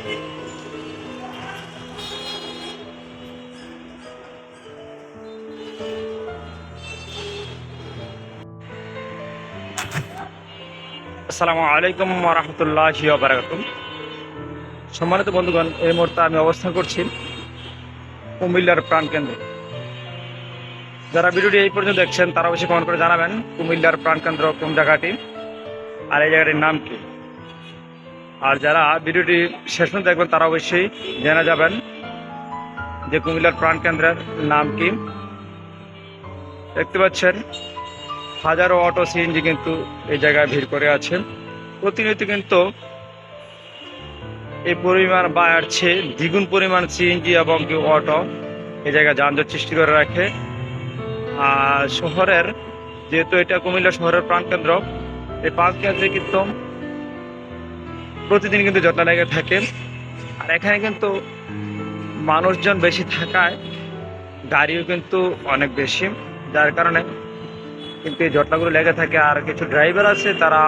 আসসালামু আলাইকুম রহমতুল্লাহ বারাকাতুম সম্মানিত বন্ধুগণ, এই মুহূর্তে আমি অবস্থান করছি কুমিল্লার প্রাণকেন্দ্রে যারা ভিডিওটি এই পর্যন্ত দেখছেন, তারা অবশ্যই কমেন্ট করে জানাবেন কুমিল্লার প্রাণকেন্দ্র কোন জায়গাটি আর এই জায়গাটির নাম কি। আর যারা ভিডিওটি শেষ পর্যন্ত দেখবেন, তারা অবশ্যই জেনে যাবেন যে কুমিল্লার প্রাণকেন্দ্রের নাম কি। দেখতে পাচ্ছেন, হাজারো অটো সিএনজি কিন্তু এই জায়গায় ভিড় করে আছে। প্রতিনিয়ত কিন্তু এই পরিমাণ বাড়ছে, দ্বিগুণ পরিমাণ সিএনজি এবং কি অটো এই জায়গায় যানজট সৃষ্টি করে রাখে। আর শহরের, যেহেতু এটা কুমিল্লা শহরের প্রাণকেন্দ্র এই প্রাণকেন্দ্রে কিন্তু প্রতিদিন কিন্তু যত্ন লেগে থাকে আর এখানে কিন্তু মানুষজন বেশি থাকায় গাড়িও কিন্তু অনেক বেশি। যার কারণে কিন্তু এই জটলাগুলো লেগে থাকে। আর কিছু ড্রাইভার আছে, তারা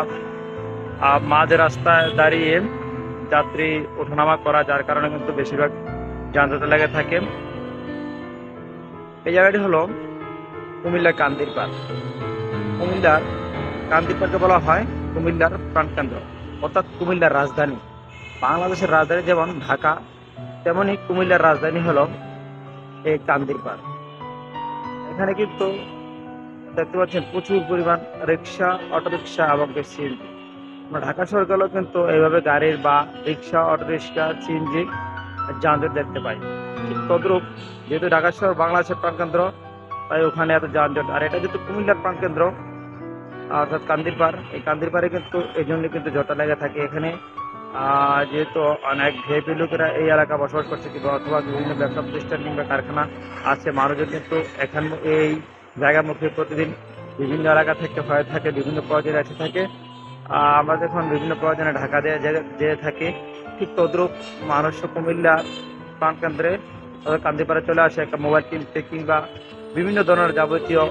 মাঝ রাস্তায় দাঁড়িয়ে যাত্রী ওঠানামা করা, যার কারণে কিন্তু বেশিরভাগ যানজট লেগে থাকে। এই জায়গাটি হলো কুমিল্লা কান্দির কুমিল্লার কান্দির পার্কে বলা হয় কুমিল্লার প্রাণকেন্দ্র। অর্থাৎ কুমিল্লার রাজধানী। বাংলাদেশের রাজধানী যেমন ঢাকা তেমনই কুমিল্লার রাজধানী হলো এই কান্দির পার্ক এখানে কিন্তু দেখতে পাচ্ছেন প্রচুর পরিমাণ রিক্সা, অটোরিক্সা এবং সিএনজি। ঢাকা শহর গেলেও কিন্তু এইভাবে গাড়ির বা রিক্সা, অটোরিক্সা, সিএনজি, যানজট দেখতে পাই। ঠিক তদ্রূপ যেহেতু ঢাকা শহর বাংলাদেশের প্রাণকেন্দ্র, তাই ওখানে এত যানজট। আর এটা যেহেতু কুমিল্লার প্রাণকেন্দ্র অর্থাৎ কান্দির পাড়। এই কান্দির পাড়ে কিন্তু এই জন্য কিন্তু জটা লেগে থাকে এখানে। যেহেতু অনেক ভিআইপি লোকেরা এই এলাকা বসবাস করছে কিংবা অথবা বিভিন্ন ব্যবসা প্রতিষ্ঠান কিংবা কারখানা আছে, মানুষজন কিন্তু এখান এই জায়গার মুখে প্রতিদিন বিভিন্ন এলাকা থেকে হয়ে থাকে, বিভিন্ন প্রয়োজনে এসে থাকে। আমরা যখন বিভিন্ন প্রয়োজনে ঢাকা দিয়ে যেয়ে থাকি, ঠিক তদ্রুপ মানুষ কুমিল্লা প্রাণকেন্দ্রে তাদের কান্দিপাড়ে চলে আসে, একটা মোবাইল কিনতে কিংবা বিভিন্ন ধরনের যাবতীয়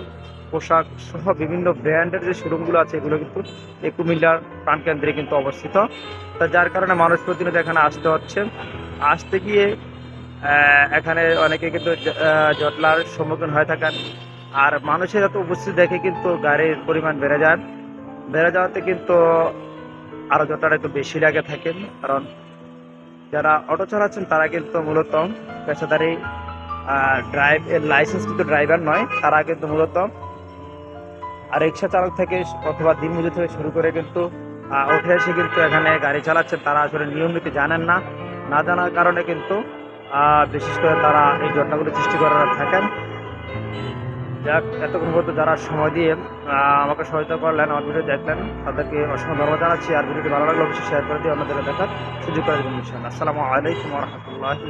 পোশাক সহ বিভিন্ন ব্র্যান্ডের যে শোরুমগুলো আছে, এগুলো কিন্তু এই কুমিল্লার প্রাণকেন্দ্রে কিন্তু অবস্থিত। তা যার কারণে মানুষ প্রতিনিয়ত এখানে আসতে হচ্ছে। আসতে গিয়ে এখানে অনেকে কিন্তু জটলার সম্মুখীন হয়ে থাকেন। আর মানুষের এত উপস্থিত দেখে কিন্তু গাড়ির পরিমাণ বেড়ে যায়। বেড়ে যাওয়াতে কিন্তু আরও জটলার একটু বেশি লাগে থাকেন কারণ যারা অটো চালাচ্ছেন, তারা কিন্তু মূলত পেশাদারি ড্রাইভ লাইসেন্স কিন্তু ড্রাইভার নয়, তারা কিন্তু মূলত আর রিক্সা চালক থেকে অথবা দিনমজুর থেকে শুরু করে কিন্তু উঠে এসে কিন্তু এখানে গাড়ি চালাচ্ছেন। তারা আসলে নিয়মিত জানেন না। না জানার কারণে কিন্তু বিশেষ করে তারা এই ঘটনাগুলো সৃষ্টি করার থাকেন। যাক, এতক্ষণ পর্যন্ত যারা সময় দিয়ে আমাকে সহায়তা করলেন, আমার ভিডিও দেখলেন, তাদেরকে অসংখ্য ধন্যবাদ জানাচ্ছি। আর ভিডিওটি ভালো লাগলে অবশ্যই শেয়ার করে দিয়ে আমাদের দেখার সুযোগ করে দেবেন আসসালামু আলাইকুম রহমতুল্লাহি